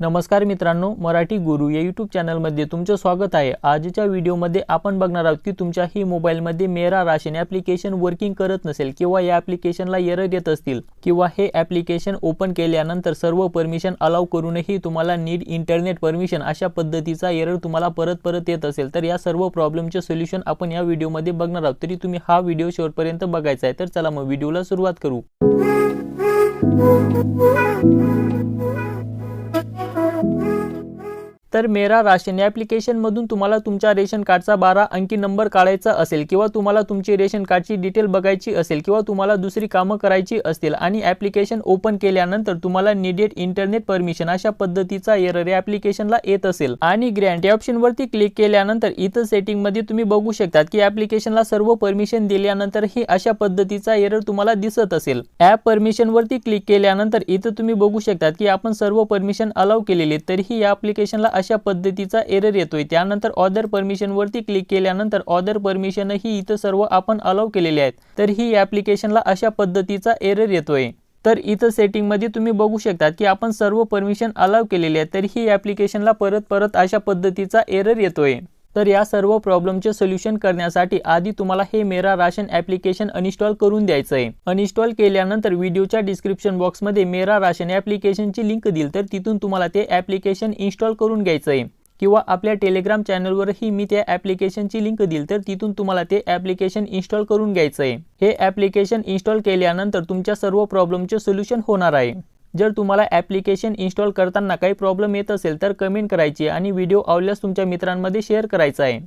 नमस्कार मित्रांनो मराठी गुरु या यूट्यूब चॅनलमध्ये तुमचं स्वागत आहे. आजच्या व्हिडिओमध्ये आपण बघणार आहोत की तुमच्याही मोबाईलमध्ये मेरा राशन ॲप्लिकेशन वर्किंग करत नसेल किंवा या ॲप्लिकेशनला एरर येत असतील किंवा हे ॲप्लिकेशन ओपन केल्यानंतर सर्व परमिशन अलाव करूनही तुम्हाला नीड इंटरनेट परमिशन अशा पद्धतीचा एरर तुम्हाला परत परत येत असेल तर या सर्व प्रॉब्लेमचे सोल्युशन आपण या व्हिडिओमध्ये बघणार आहोत. तरी तुम्ही हा व्हिडिओ शेवटपर्यंत बघायचा आहे. तर चला मग व्हिडिओला सुरुवात करू. तर मेरा राशन या ॲप्लिकेशनमधून तुम्हाला तुमच्या रेशन कार्डचा बारा अंकी नंबर काढायचा असेल किंवा तुम्हाला तुमची रेशन कार्डची डिटेल बघायची असेल किंवा तुम्हाला दुसरी कामं करायची असतील आणि ॲप्लिकेशन ओपन केल्यानंतर तुम्हाला निडेड इंटरनेट परमिशन अशा पद्धतीचा एरर या ॲप्लिकेशनला येत असेल. आणि ग्रँट या ऑप्शनवरती क्लिक केल्यानंतर इथं सेटिंगमध्ये तुम्ही बघू शकतात की ॲप्लिकेशनला सर्व परमिशन दिल्यानंतर हे अशा पद्धतीचा एरर तुम्हाला दिसत असेल. ॲप परमिशनवरती क्लिक केल्यानंतर इथं तुम्ही बघू शकतात की आपण सर्व परमिशन अलाव केलेले तरीही या ॲप्लिकेशनला अशा पद्धतीचा एरर येतोय. त्यानंतर ऑदर परमिशन वरती क्लिक केल्यानंतर ऑदर परमिशन ही इथं सर्व आपण अलाव केलेले आहेत. तर ही ॲप्लिकेशनला अशा पद्धतीचा एरर येतोय. तर इथं सेटिंगमध्ये तुम्ही बघू शकतात की आपण सर्व परमिशन अलाव केलेले आहेत. तर ही ॲप्लिकेशनला परत परत अशा पद्धतीचा एरर येतोय. तर या सर्व प्रॉब्लेमचे सोल्युशन करण्यासाठी आधी तुम्हाला हे मेरा राशन ॲप्लिकेशन अनइन्स्टॉल करून द्यायचं आहे अनइन्स्टॉल केल्यानंतर व्हिडिओच्या डिस्क्रिप्शन बॉक्समध्ये मेरा राशन ॲप्लिकेशनची लिंक दिली तर तिथून तुम्हाला ते ॲप्लिकेशन इन्स्टॉल करून घ्यायचं आहे किंवा आपल्या टेलिग्राम चॅनलवरही मी त्या ॲप्लिकेशनची लिंक दिली तर तिथून तुम्हाला ते ॲप्लिकेशन इन्स्टॉल करून घ्यायचं आहे हे ॲप्लिकेशन इन्स्टॉल केल्यानंतर तुमच्या सर्व प्रॉब्लेमचे सोल्युशन होणार आहे. जर तुम्हाला ॲप्लिकेशन इन्स्टॉल करताना काही प्रॉब्लेम येत असेल तर कमेंट करायची आणि व्हिडिओ आवडल्यास तुमच्या मित्रांमध्ये शेअर करायचा आहे.